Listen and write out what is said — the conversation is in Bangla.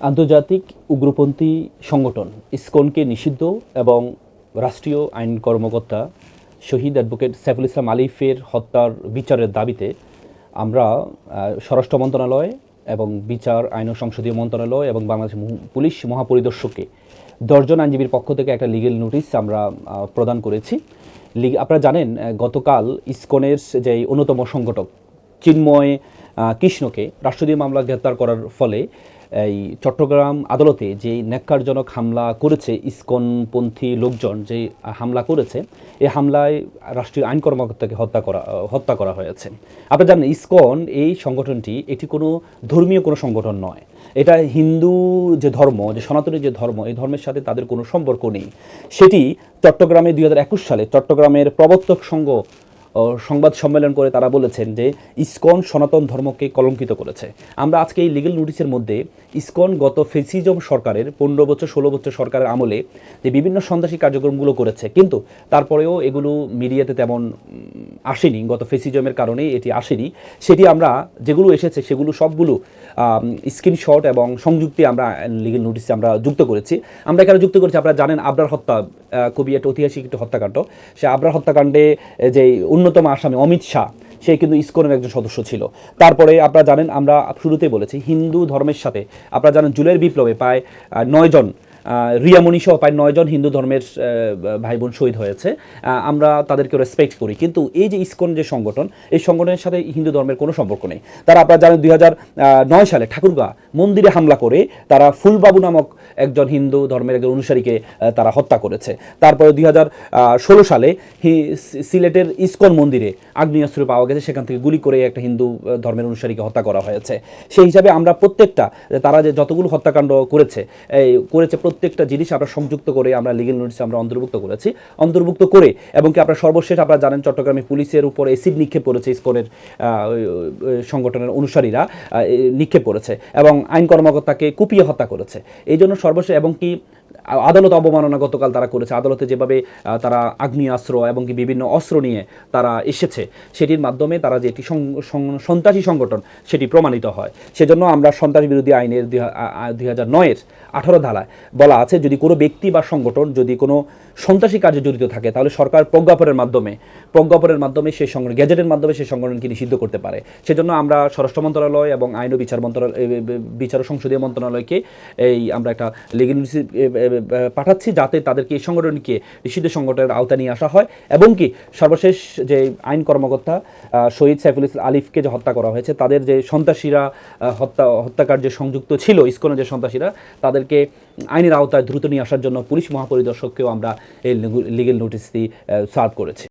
আন্তর্জাতিক উগ্রপন্থী সংগঠন ইসকনকে নিষিদ্ধ এবং রাষ্ট্রীয় আইন কর্মকর্তা শহীদ অ্যাডভোকেট সাইফুল ইসলাম আলিফের হত্যার বিচারের দাবিতে আমরা স্বরাষ্ট্র মন্ত্রণালয় এবং বিচার, আইন ও সংসদীয় মন্ত্রণালয় এবং বাংলাদেশ পুলিশ মহাপরিদর্শককে দশজন আইনজীবীর পক্ষ থেকে একটা লিগেল নোটিশ আমরা প্রদান করেছি। আপনারা জানেন গতকাল ইসকনের যে অন্যতম সংগঠক, চিন্ময় কৃষ্ণকে রাষ্ট্রীয় মামলা গ্রেপ্তার করার ফলে এই চট্টগ্রাম আদালতে যে ন্যাক্কারজনক হামলা করেছে ইসকনপন্থী লোকজন, যে হামলা করেছে এই হামলায় রাষ্ট্রীয় আইন কর্মকর্তাকে হত্যা করা হত্যা করা হয়েছে। আপনারা জানেন, ইসকন এই সংগঠনটি এটি কোনো ধর্মীয় কোনো সংগঠন নয়। এটা হিন্দু যে ধর্ম, যে সনাতনী যে ধর্ম, এই ধর্মের সাথে তাদের কোনো সম্পর্ক নেই। সেটি চট্টগ্রামে দুই হাজার একুশ সালে চট্টগ্রামের প্রবর্তক সংঘ সংবাদ সম্মেলন করে তারা বলেছেন যে ইসকন সনাতন ধর্মকে কলঙ্কিত করেছে। আমরা আজকে এই লিগেল নোটিশের মধ্যে ইসকন গত ফেসিজম সরকারের পনেরো বছর, ষোলো বছর সরকারের আমলে যে বিভিন্ন সন্ত্রাসী কার্যক্রমগুলো করেছে, কিন্তু তারপরেও এগুলো মিডিয়াতে তেমন আসেনি। গত ফেসিজমের কারণে এটি আসেনি। সেটি আমরা, যেগুলো এসেছে সেগুলো সবগুলো স্ক্রিনশট এবং সংযুক্তি আমরা লিগেল নোটিশে আমরা যুক্ত করেছি। আমরা এখানে যুক্ত করেছি, আপনারা জানেন আবরার হত্যা খুবই একটা ঐতিহাসিক একটি হত্যাকাণ্ড। সে আবরার হত্যাকাণ্ডে যে অন্যতম আসামি অমিত শাহ। সে কিন্তু ইস্কনের একজন সদস্য ছিল। তারপরে আপনারা জানেন, আমরা শুরুতে বলেছি, হিন্দু ধর্মের সাথে, আপনারা জানেন জুলাইয়ের বিপ্লবে প্রায় নয়জন রিয়ামণি সহ প্রায় নয়জন হিন্দু ধর্মের ভাই বোন শহীদ হয়েছে। আমরা তাদেরকে রেসপেক্ট করি। কিন্তু এই যে ইসকন যে সংগঠন, এই সংগঠনের সাথে হিন্দু ধর্মের কোনো সম্পর্ক নেই। তারা আপনারা জানেন দুই নয় সালে ঠাকুরগা মন্দিরে হামলা করে তারা ফুলবাবু নামক একজন হিন্দু ধর্মের একজন অনুসারীকে তারা হত্যা করেছে। তারপরে দুই ষোলো সালে সিলেটের ইসকন মন্দিরে আগ্নেয়াস্ত্র পাওয়া গেছে। সেখান থেকে গুলি করে একটা হিন্দু ধর্মের অনুসারীকে হত্যা করা হয়েছে। সেই হিসাবে আমরা প্রত্যেকটা, তারা যে যতগুলো হত্যাকাণ্ড করেছে, এই করেছে প্রত্যেকটা জিনিস আমরা সংযুক্ত করে আমরা লিগেল নোটিশ আমরা অন্তর্ভুক্ত করেছি। অন্তর্ভুক্ত করে এবং কি আপনারা সর্বশেষ আপনারা জানেন চট্টগ্রামে পুলিশের উপর এসিড নিক্ষেপ করেছে ইসকনের সংগঠনের অনুসারীরা নিক্ষেপ করেছে এবং আইন কর্মকর্তাকে কুপিয়ে হত্যা করেছে। এই জন্য সর্বশেষ এবং কি আদালত অবমাননা গতকাল তারা করেছে। আদালতে যেভাবে তারা আগ্নেয়াস্ত্র এবং কি বিভিন্ন অস্ত্র নিয়ে তারা এসেছে, সেটির মাধ্যমে তারা যে একটি সন্ত্রাসী সংগঠন, সেটি প্রমাণিত হয়। সেজন্য আমরা সন্ত্রাস বিরোধী আইনের দুই হাজার নয়ের আঠারো ধারায় বলা আছে, যদি কোনো ব্যক্তি বা সংগঠন যদি কোনো সন্ত্রাসী কাজে জড়িত থাকে, তাহলে সরকার প্রজ্ঞাপনের মাধ্যমে প্রজ্ঞাপনের মাধ্যমে সেই সংগঠন গ্যাজেটের মাধ্যমে সেই সংগঠনকে নিষিদ্ধ করতে পারে। সেজন্য আমরা স্বরাষ্ট্র মন্ত্রণালয় এবং আইন ও বিচার মন্ত্রণালয় বিচার সংসদীয় মন্ত্রণালয়কে এই আমরা একটা লিগেল পাঠাচ্ছি যাতে তাদেরকে এই সংগঠনকে নিষিদ্ধ সংগঠনের আওতা নিয়ে আসা হয়। এবং কি, সর্বশেষ যে আইন কর্মকর্তা শহীদ সাইফুল ইসলাম আলিফকে যে হত্যা করা হয়েছে, তাদের যে সন্ত্রাসীরা হত্যা হত্যাকার যে সংযুক্ত ছিল, ইসকনের যে সন্ত্রাসীরা, তাদেরকে আইনের আওতায় দ্রুত নিয়ে আসার জন্য পুলিশ মহাপরিদর্শককেও আমরা এই লিগেল নোটিশটি সার্ভ করেছি।